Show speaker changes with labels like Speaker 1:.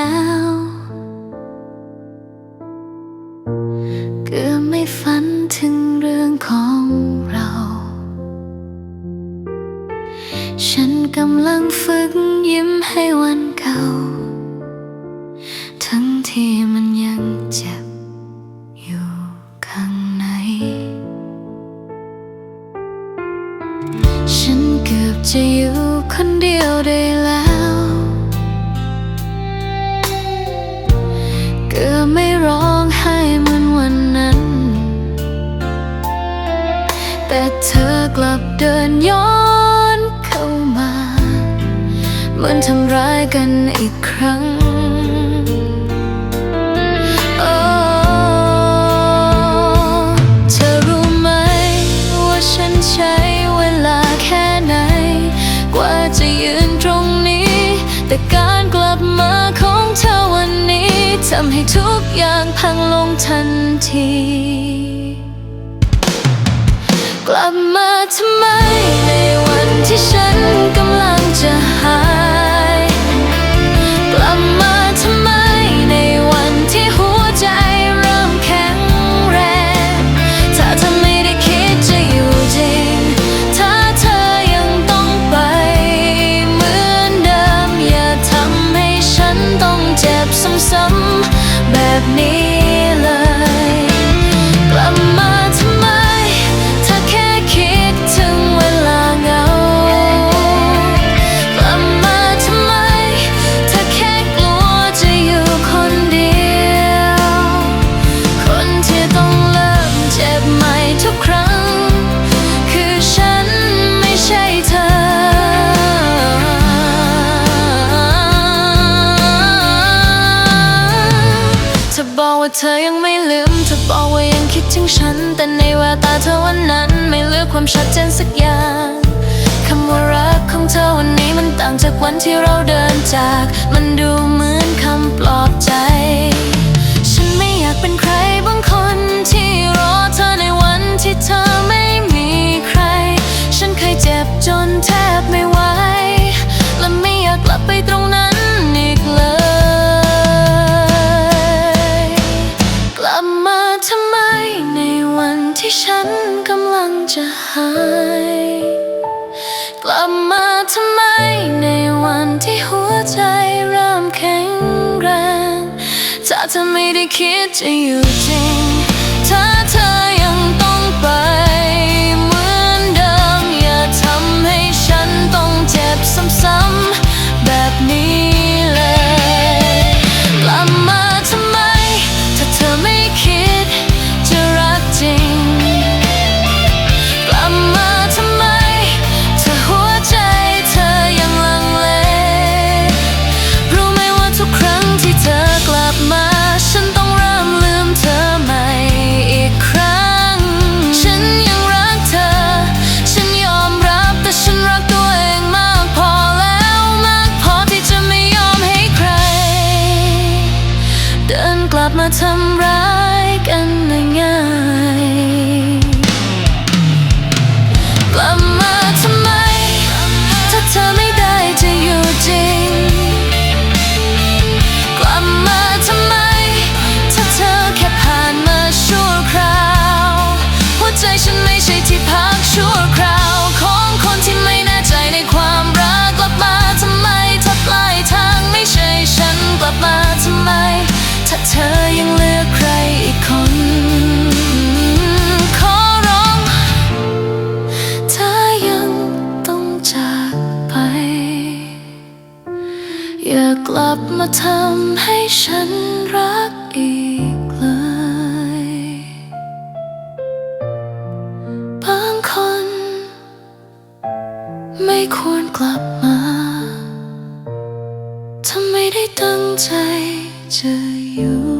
Speaker 1: แล้ว เกือบไม่ฝันถึงเรื่องของเรา ฉันกำลังฝึกยิ้มให้วันเก่า ทั้งที่มันยังเจ็บอยู่ข้างใน ฉันเกือบจะอยู่คนเดียวได้ แต่เธอกลับเดินย้อนเข้ามา เหมือนทำร้ายกันอีกครั้งโอ้เธอรู้ไหมว่าฉันใช้เวลาแค่ไหนกว่าจะยืนตรงนี้ แต่การกลับมาของเธอวันนี้ทำให้ทุกอย่างพังลงทันที ว่าเธอยังไม่ลืมเธอบอกว่ายังคิดถึงฉัน แต่ในแววตาเธอวันนั้น ไม่เหลือความชัดเจนสักอย่างคำว่ารักของเธอวันนี้มันต่างจากวันที่เราเดินจาก มันดูเหมือนคำปลอบใจ ฉันไม่อยากเป็นใครบางคนที่รอเธอในวันที่เธอไม่มีใคร ฉันเคยเจ็บจนแทบไม่ไหวและไม่อยากกลับไปตรง จะหาย กลับมาทำไมในวันที่หัวใจเริ่มแข็งแรงถ้าเธอไม่ได้คิดจะอยู่จริง มาทำร้าย ถ้าเธอยังเลือกใครอีกคน ขอร้องถ้ายังต้องจากไป อย่ากลับมาทำให้ฉันรักอีกเลย บางคน ไม่ควรกลับมา ได้ตั้งใจจะอยู่